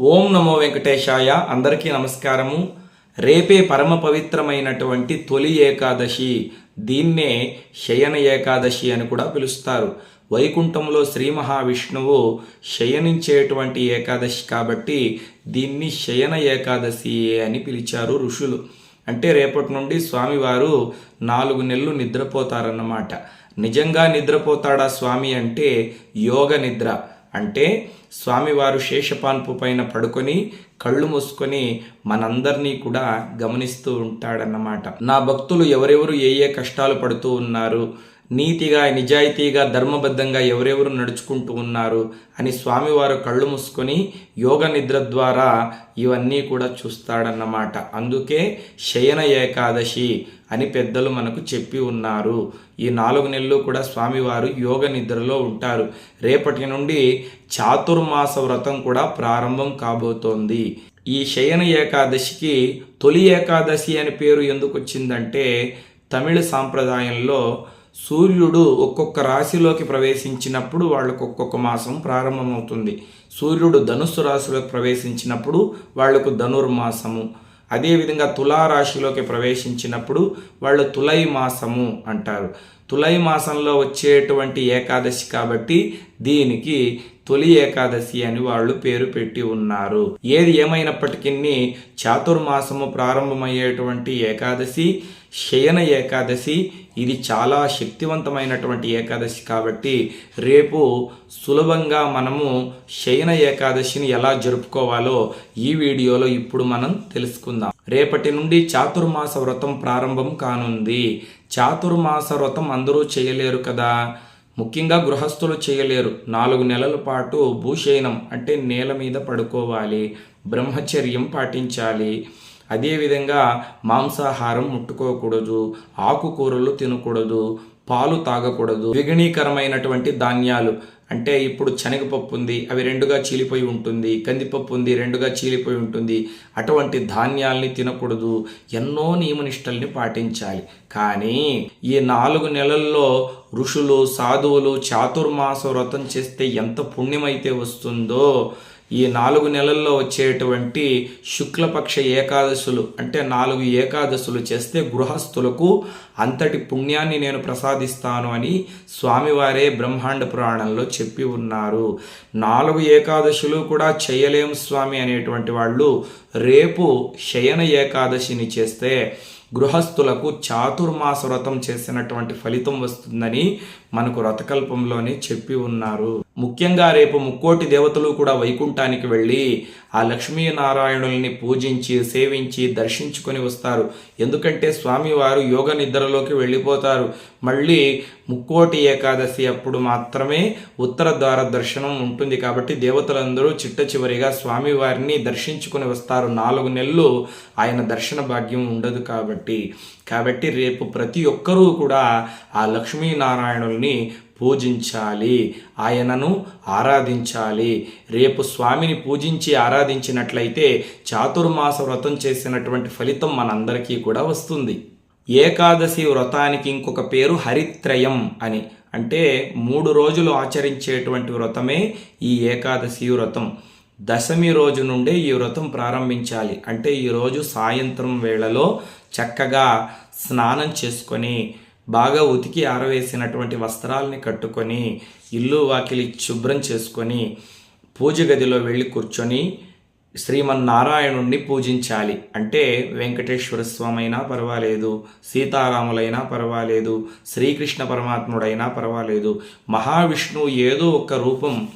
ఓం నమో వెంకటేశాయ. అందరికీ నమస్కారము. రేపే పరమ పవిత్రమైనటువంటి తొలి ఏకాదశి. దీన్నే శయన ఏకాదశి అని కూడా పిలుస్తారు. వైకుంఠంలో శ్రీ మహావిష్ణువు శయనించేటువంటి ఏకాదశి కాబట్టి దీన్ని శయన ఏకాదశి అని పిలిచారు ఋషులు. అంటే రేపటి నుండి స్వామివారు నాలుగు నెలలు నిద్రపోతారన్నమాట. నిజంగా నిద్రపోతాడా స్వామి అంటే యోగ నిద్ర. అంటే స్వామివారు శేషపాన్పు పైన పడుకొని కళ్ళు మూసుకొని మనందరినీ కూడా గమనిస్తూ ఉంటాడన్నమాట. నా భక్తులు ఎవరెవరు ఏ ఏ కష్టాలు పడుతూ ఉన్నారు? నీతిగా నిజాయితీగా ధర్మబద్ధంగా ఎవరెవరు నడుచుకుంటూ ఉన్నారు అని స్వామివారు కళ్ళు మూసుకొని యోగ నిద్ర ద్వారా ఇవన్నీ కూడా చూస్తాడన్నమాట. అందుకే శయన ఏకాదశి అని పెద్దలు మనకు చెప్పి ఉన్నారు. ఈ నాలుగు నెలలు కూడా స్వామివారు యోగ నిద్రలో ఉంటారు. రేపటి నుండి చాతుర్మాస వ్రతం కూడా ప్రారంభం కాబోతోంది. ఈ శయన ఏకాదశికి తొలి ఏకాదశి అని పేరు ఎందుకు వచ్చిందంటే తమిళ సాంప్రదాయంలో సూర్యుడు ఒక్కొక్క రాశిలోకి ప్రవేశించినప్పుడు వాళ్ళకు ఒక్కొక్క మాసం ప్రారంభమవుతుంది. సూర్యుడు ధనుస్సు రాశిలోకి ప్రవేశించినప్పుడు వాళ్ళకు ధనుర్మాసము. అదేవిధంగా తులారాశిలోకి ప్రవేశించినప్పుడు వాళ్ళు తులై మాసము అంటారు. తులై మాసంలో వచ్చేటువంటి ఏకాదశి కాబట్టి దీనికి తొలి ఏకాదశి అని వాళ్ళు పేరు పెట్టి ఉన్నారు. ఏది ఏమైనప్పటికీ చాతుర్మాసము ప్రారంభమయ్యేటువంటి ఏకాదశి శయన ఏకాదశి ఇది చాలా శక్తివంతమైనటువంటి ఏకాదశి కాబట్టి రేపు సులభంగా మనము శయన ఏకాదశిని ఎలా జరుపుకోవాలో ఈ వీడియోలో ఇప్పుడు మనం తెలుసుకుందాం. రేపటి నుండి చాతుర్మాస వ్రతం ప్రారంభం కానుంది. చాతుర్మాస వ్రతం అందరూ చేయలేరు కదా? ముఖ్యంగా గృహస్థులు చేయలేరు. నాలుగు నెలల పాటు భూశయనం అంటే నేల మీద పడుకోవాలి. బ్రహ్మచర్యం పాటించాలి. అదేవిధంగా మాంసాహారం ముట్టుకోకూడదు ఆకుకూరలు తినకూడదు పాలు తాగకూడదు విఘణీకరమైనటువంటి ధాన్యాలు. అంటే ఇప్పుడు శనగపప్పు ఉంది అవి రెండుగా చీలిపోయి ఉంటుంది కందిపప్పు ఉంది రెండుగా చీలిపోయి ఉంటుంది. అటువంటి ధాన్యాల్ని తినకూడదు ఎన్నో నియమనిష్టల్ని పాటించాలి. కానీ ఈ నాలుగు నెలల్లో ఋషులు సాధువులు చాతుర్మాస వ్రతం చేస్తే ఎంత పుణ్యమైతే వస్తుందో ఈ నాలుగు నెలల్లో వచ్చేటువంటి శుక్లపక్ష ఏకాదశులు అంటే నాలుగు ఏకాదశులు చేస్తే గృహస్థులకు అంతటి పుణ్యాన్ని నేను ప్రసాదిస్తాను అని స్వామివారే బ్రహ్మాండ పురాణంలో చెప్పి ఉన్నారు. నాలుగు ఏకాదశులు కూడా చేయలేం స్వామి అనేటువంటి వాళ్ళు రేపు శయన ఏకాదశిని చేస్తే గృహస్థులకు చాతుర్మాస వ్రతం చేసినటువంటి ఫలితం వస్తుందని మనకు రథకల్పంలోనే చెప్పి ఉన్నారు. ముఖ్యంగా రేపు ముక్కోటి దేవతలు కూడా వైకుంఠానికి వెళ్ళి ఆ లక్ష్మీనారాయణుల్ని పూజించి సేవించి దర్శించుకొని వస్తారు. ఎందుకంటే స్వామివారు యోగ నిద్రలోకి వెళ్ళిపోతారు. మళ్ళీ ముక్కోటి ఏకాదశి అప్పుడు మాత్రమే ఉత్తర ద్వార దర్శనం ఉంటుంది కాబట్టి దేవతలందరూ చిట్ట చివరిగా స్వామివారిని దర్శించుకొని వస్తారు. నాలుగు నెలలు ఆయన దర్శన భాగ్యం ఉండదు కాబట్టి. కాబట్టి రేపు ప్రతి ఒక్కరూ కూడా ఆ లక్ష్మీనారాయణుల్ని పూజించాలి. ఆయనను ఆరాధించాలి. రేపు స్వామిని పూజించి ఆరాధించినట్లయితే చాతుర్మాస వ్రతం చేసినటువంటి ఫలితం మనందరికీ కూడా వస్తుంది. ఏకాదశి వ్రతానికి ఇంకొక పేరు హరిత్రయం అని. అంటే మూడు రోజులు ఆచరించేటువంటి వ్రతమే ఈ ఏకాదశి వ్రతం. దశమి రోజు నుండే ఈ వ్రతం ప్రారంభించాలి. అంటే ఈరోజు సాయంత్రం వేళలో చక్కగా స్నానం చేసుకొని బాగా ఉతికి ఆరవేసినటువంటి వస్త్రాలని కట్టుకొని ఇల్లు వాకిలి శుభ్రం చేసుకొని పూజ గదిలో వెళ్ళి కూర్చొని శ్రీమన్నారాయణుణ్ణి పూజించాలి. అంటే వెంకటేశ్వర స్వామి అయినా పర్వాలేదు సీతారాములైనా పర్వాలేదు శ్రీకృష్ణ పరమాత్ముడైనా పర్వాలేదు. మహావిష్ణువు ఏదో ఒక రూపం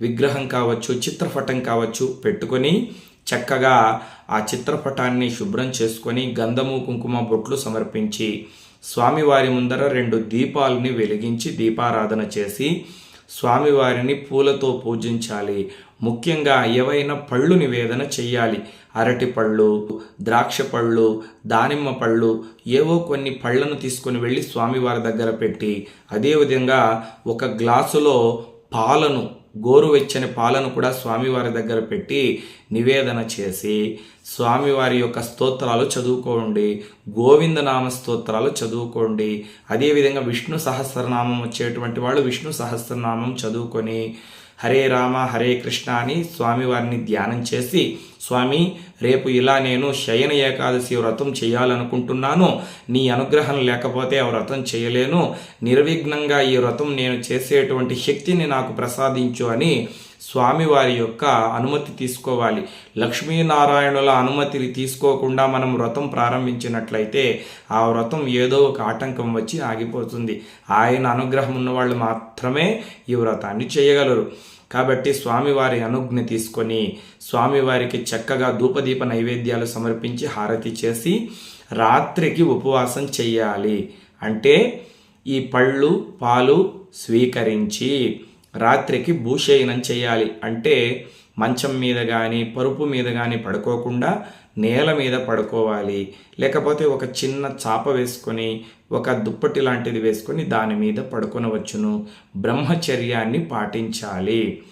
విగ్రహం కావచ్చు చిత్రపటం కావచ్చు పెట్టుకొని చక్కగా ఆ చిత్రపటాన్ని శుభ్రం చేసుకొని గంధము కుంకుమ బొట్లు సమర్పించి స్వామివారి ముందర రెండు దీపాలని వెలిగించి దీపారాధన చేసి స్వామివారిని పూలతో పూజించాలి. ముఖ్యంగా ఏవైనా పళ్ళు నివేదన చెయ్యాలి. అరటి పళ్ళు ద్రాక్ష పళ్ళు దానిమ్మ పళ్ళు ఏవో కొన్ని పళ్ళను తీసుకొని వెళ్ళి స్వామివారి దగ్గర పెట్టి అదేవిధంగా ఒక గ్లాసులో పాలను గోరువెచ్చని పాలను కూడా స్వామివారి దగ్గర పెట్టి నివేదన చేసి స్వామివారి యొక్క స్తోత్రాలు చదువుకోండి. గోవిందనామ స్తోత్రాలు చదువుకోండి. అదేవిధంగా విష్ణు సహస్రనామం వచ్చేటువంటి వాళ్ళు విష్ణు సహస్రనామం చదువుకొని హరే రామ హరే కృష్ణ అని స్వామివారిని ధ్యానం చేసి స్వామి రేపు ఇలా నేను శయన ఏకాదశి వ్రతం చేయాలనుకుంటున్నాను. నీ అనుగ్రహం లేకపోతే ఆ వ్రతం చేయలేను. నిర్విఘ్నంగా ఈ వ్రతం నేను చేసేటువంటి శక్తిని నాకు ప్రసాదించు అని స్వామివారి యొక్క అనుమతి తీసుకోవాలి. లక్ష్మీనారాయణుల అనుమతిని తీసుకోకుండా మనం వ్రతం ప్రారంభించినట్లయితే ఆ వ్రతం ఏదో ఒక ఆటంకం వచ్చి ఆగిపోతుంది. ఆయన అనుగ్రహం ఉన్నవాళ్ళు మాత్రమే ఈ వ్రతాన్ని చేయగలరు. కాబట్టి స్వామివారి అనుజ్ఞ తీసుకొని స్వామివారికి చక్కగా ధూపదీప నైవేద్యాలు సమర్పించి హారతి చేసి రాత్రికి ఉపవాసం చెయ్యాలి. అంటే ఈ పళ్ళు పాలు స్వీకరించి రాత్రికి భూషయనం చేయాలి. అంటే మంచం మీద కానీ పరుపు మీద కానీ పడుకోకుండా నేల మీద పడుకోవాలి. లేకపోతే ఒక చిన్న చాప వేసుకొని ఒక దుప్పటి లాంటిది వేసుకొని దాని మీద పడుకొనవచ్చును. బ్రహ్మచర్యాన్ని పాటించాలి.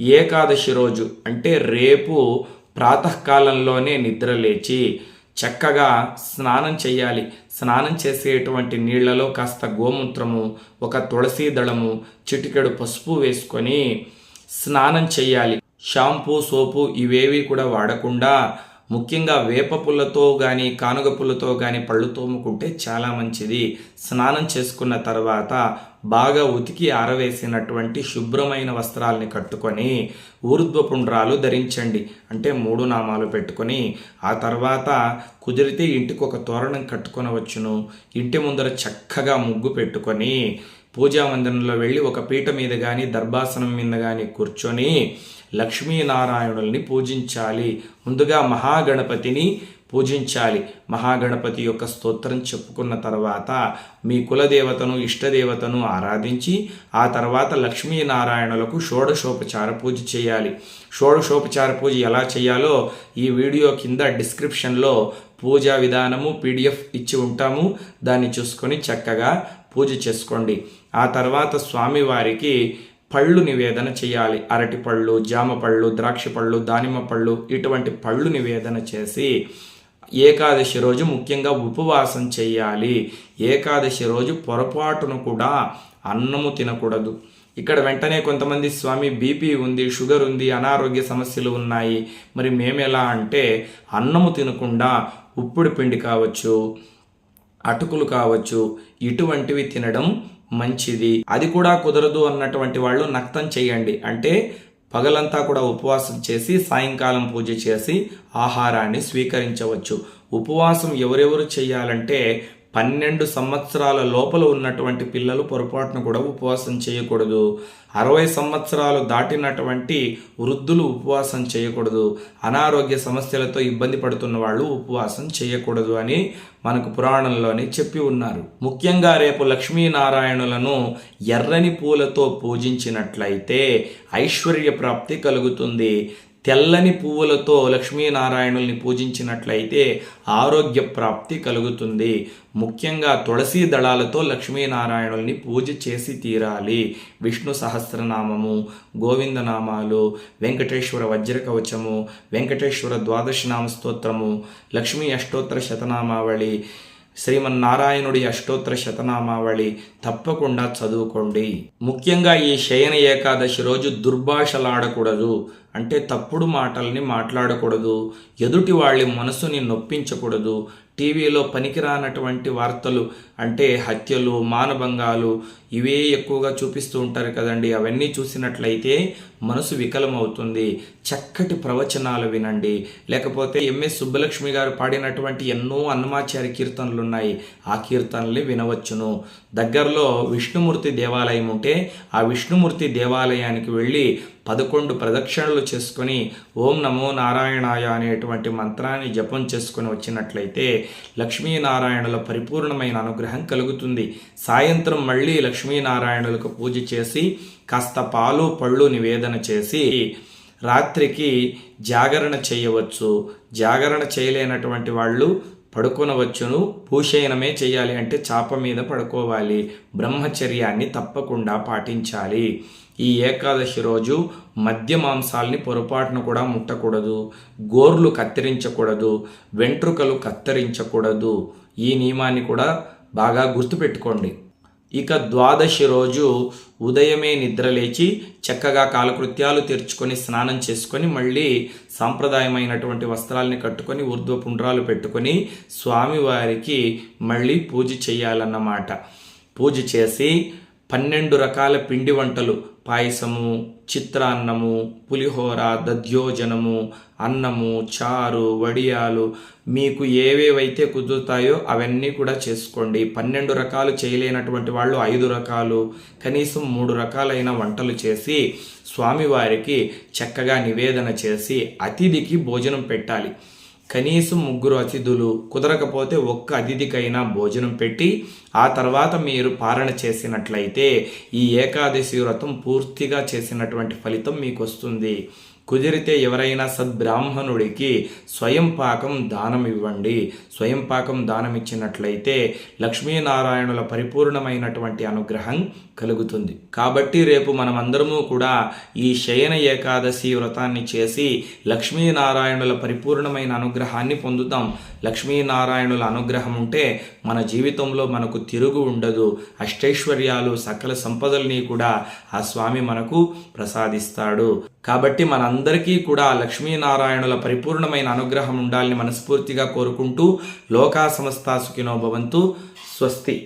ఏకాదశి రోజు అంటే రేపు ప్రాతకాలంలోనే నిద్ర లేచి చక్కగా స్నానం చేయాలి స్నానం చేసేటువంటి నీళ్ళలో కాస్త గోమూత్రము ఒక తులసి దళము చిటికెడు పసుపు వేసుకొని స్నానం చేయాలి షాంపూ సోపు ఇవేవి కూడా వాడకుండా ముఖ్యంగా వేప పుల్లతో కానీ కానుగ పుల్లతో కానీ పళ్ళు తోముకుంటే చాలా మంచిది. స్నానం చేసుకున్న తర్వాత బాగా ఉతికి ఆరవేసినటువంటి శుభ్రమైన వస్త్రాలని కట్టుకొని ఊర్ధ్వపుండ్రాలు ధరించండి. అంటే మూడు నామాలు పెట్టుకొని ఆ తర్వాత కుదిరితే ఇంటికి ఒక తోరణం కట్టుకొనవచ్చును. ఇంటి ముందర చక్కగా ముగ్గు పెట్టుకొని పూజా మందిరంలో వెళ్ళి ఒక పీట మీద కానీ దర్భాసనం మీద కానీ కూర్చొని లక్ష్మీనారాయణుల్ని పూజించాలి. ముందుగా మహాగణపతిని పూజించాలి. మహాగణపతి యొక్క స్తోత్రం చెప్పుకున్న తర్వాత మీ కులదేవతను ఇష్టదేవతను ఆరాధించి ఆ తర్వాత లక్ష్మీనారాయణులకు షోడశోపచార పూజ చేయాలి. షోడశోపచార పూజ ఎలా చేయాలో ఈ వీడియో కింద డిస్క్రిప్షన్లో పూజా విధానము పీడిఎఫ్ ఇచ్చి ఉంటాము. దాన్ని చూసుకొని చక్కగా పూజ చేసుకోండి. ఆ తర్వాత స్వామివారికి పళ్ళు నివేదన చేయాలి. అరటిపళ్ళు జామపళ్ళు జామ పళ్ళు ద్రాక్ష పళ్ళు దానిమ్మ పళ్ళు ఇటువంటి పళ్ళు నివేదన చేసి ఏకాదశి రోజు ముఖ్యంగా ఉపవాసం చేయాలి. ఏకాదశి రోజు పొరపాటును కూడా అన్నము తినకూడదు. ఇక్కడ వెంటనే కొంతమంది స్వామి బీపీ ఉంది షుగర్ ఉంది అనారోగ్య సమస్యలు ఉన్నాయి. మరి మేమెలా అంటే అన్నము తినకుండా ఉప్పుడు పిండి కావచ్చు అటుకులు కావచ్చు ఇటువంటివి తినడం మంచిది. అది కూడా కుదరదు అన్నటువంటి వాళ్ళు నక్తం చేయండి. అంటే పగలంతా కూడా ఉపవాసం చేసి సాయంకాలం పూజ చేసి ఆహారాన్ని స్వీకరించవచ్చు. ఉపవాసం ఎవరెవరు చేయాలంటే పన్నెండు సంవత్సరాల లోపల ఉన్నటువంటి పిల్లలు పొరపాటును కూడా ఉపవాసం చేయకూడదు. అరవై సంవత్సరాలు దాటినటువంటి వృద్ధులు ఉపవాసం చేయకూడదు. అనారోగ్య సమస్యలతో ఇబ్బంది పడుతున్న వాళ్ళు ఉపవాసం చేయకూడదు అని మనకు పురాణంలోనే చెప్పి ఉన్నారు. ముఖ్యంగా రేపు లక్ష్మీనారాయణులను ఎర్రని పూలతో పూజించినట్లయితే ఐశ్వర్య ప్రాప్తి కలుగుతుంది. తెల్లని పువ్వులతో లక్ష్మీనారాయణుల్ని పూజించినట్లయితే ఆరోగ్య ప్రాప్తి కలుగుతుంది. ముఖ్యంగా తులసి దళాలతో లక్ష్మీనారాయణుల్ని పూజ చేసి తీరాలి. విష్ణు సహస్రనామము గోవిందనామాలు వెంకటేశ్వర వజ్రకవచము వెంకటేశ్వర ద్వాదశనామ స్తోత్రము లక్ష్మీ అష్టోత్తర శతనామావళి శ్రీమన్నారాయణుడి అష్టోత్తర శతనామావళి తప్పకుండా చదువుకోండి. ముఖ్యంగా ఈ శయన ఏకాదశి రోజు దుర్భాషలాడకూడదు. అంటే తప్పుడు మాటల్ని మాట్లాడకూడదు. ఎదుటి వాళ్ళ మనసుని నొప్పించకూడదు. టీవీలో పనికిరానటువంటి వార్తలు అంటే హత్యలు మానభంగాలు ఇవే ఎక్కువగా చూపిస్తూ ఉంటారు కదండి. అవన్నీ చూసినట్లయితే మనసు వికలమవుతుంది. చక్కటి ప్రవచనాలు వినండి. లేకపోతే ఎంఎస్ సుబ్బలక్ష్మి గారు పాడినటువంటి ఎన్నో అన్నమాచారి కీర్తనలు ఉన్నాయి ఆ కీర్తనల్ని వినవచ్చును. దగ్గరలో విష్ణుమూర్తి దేవాలయం ఉంటే ఆ విష్ణుమూర్తి దేవాలయానికి వెళ్ళి పదకొండు ప్రదక్షిణలు చేసుకొని ఓం నమో నారాయణాయ అనేటువంటి మంత్రాన్ని జపం చేసుకొని వచ్చినట్లయితే లక్ష్మీనారాయణుల పరిపూర్ణమైన అనుగ్రహం కలుగుతుంది. సాయంత్రం మళ్ళీ లక్ష్మీనారాయణులకు పూజ చేసి కాస్త పాలు పళ్ళు నివేదన చేసి రాత్రికి జాగరణ చేయవచ్చు. జాగరణ చేయలేనటువంటి వాళ్ళు పడుకొనవచ్చును. భూషయనమే చేయాలి అంటే చాప మీద పడుకోవాలి. బ్రహ్మచర్యాన్ని తప్పకుండా పాటించాలి. ఈ ఏకాదశి రోజు మద్య మాంసాల్ని పొరపాటును కూడా ముట్టకూడదు. గోర్లు కత్తిరించకూడదు. వెంట్రుకలు కత్తిరించకూడదు. ఈ నియమాన్ని కూడా బాగా గుర్తుపెట్టుకోండి. ఇక ద్వాదశి రోజు ఉదయమే నిద్రలేచి చక్కగా కాలకృత్యాలు తెరుచుకొని స్నానం చేసుకొని మళ్ళీ సాంప్రదాయమైనటువంటి వస్త్రాల్ని కట్టుకొని ఊర్ధ్వ పుండ్రాలు పెట్టుకొని స్వామివారికి మళ్ళీ పూజ చేయాలన్నమాట. పూజ చేసి పన్నెండు రకాల పిండి వంటలు పాయసము చిత్రాన్నము పులిహోర దధ్యోజనము అన్నము చారు వడియాలు మీకు ఏవేవైతే కుదురుతాయో అవన్నీ కూడా చేసుకోండి. పన్నెండు రకాలు చేయలేనటువంటి వాళ్ళు ఐదు రకాలు కనీసం మూడు రకాలైన వంటలు చేసి స్వామివారికి చక్కగా నివేదన చేసి అతిథికి భోజనం పెట్టాలి. కనీసం ముగ్గురు అతిథులు కుదరకపోతే ఒక్క అతిథికైనా భోజనం పెట్టి ఆ తర్వాత మీరు పారణ చేసినట్లయితే ఈ ఏకాదశి వ్రతం పూర్తిగా చేసినటువంటి ఫలితం మీకు వస్తుంది కుదిరితే ఎవరైనా సద్బ్రాహ్మణుడికి స్వయం పాకం దానం ఇవ్వండి. స్వయం పాకం దానం ఇచ్చినట్లయితే లక్ష్మీనారాయణుల పరిపూర్ణమైనటువంటి అనుగ్రహం కలుగుతుంది. కాబట్టి రేపు మనమందరము కూడా ఈ శయన ఏకాదశి వ్రతాన్ని చేసి లక్ష్మీనారాయణుల పరిపూర్ణమైన అనుగ్రహాన్ని పొందుతాం. లక్ష్మీనారాయణుల అనుగ్రహం ఉంటే మన జీవితంలో మనకు తిరుగు ఉండదు. అష్టైశ్వర్యాలు సకల సంపదల్ని కూడా ఆ స్వామి మనకు ప్రసాదిస్తాడు. కాబట్టి మనందరికీ కూడా లక్ష్మీనారాయణుల పరిపూర్ణమైన అనుగ్రహం ఉండాలని మనస్ఫూర్తిగా కోరుకుంటూ లోకా సమస్తా సుఖినో భవంతు. స్వస్తి.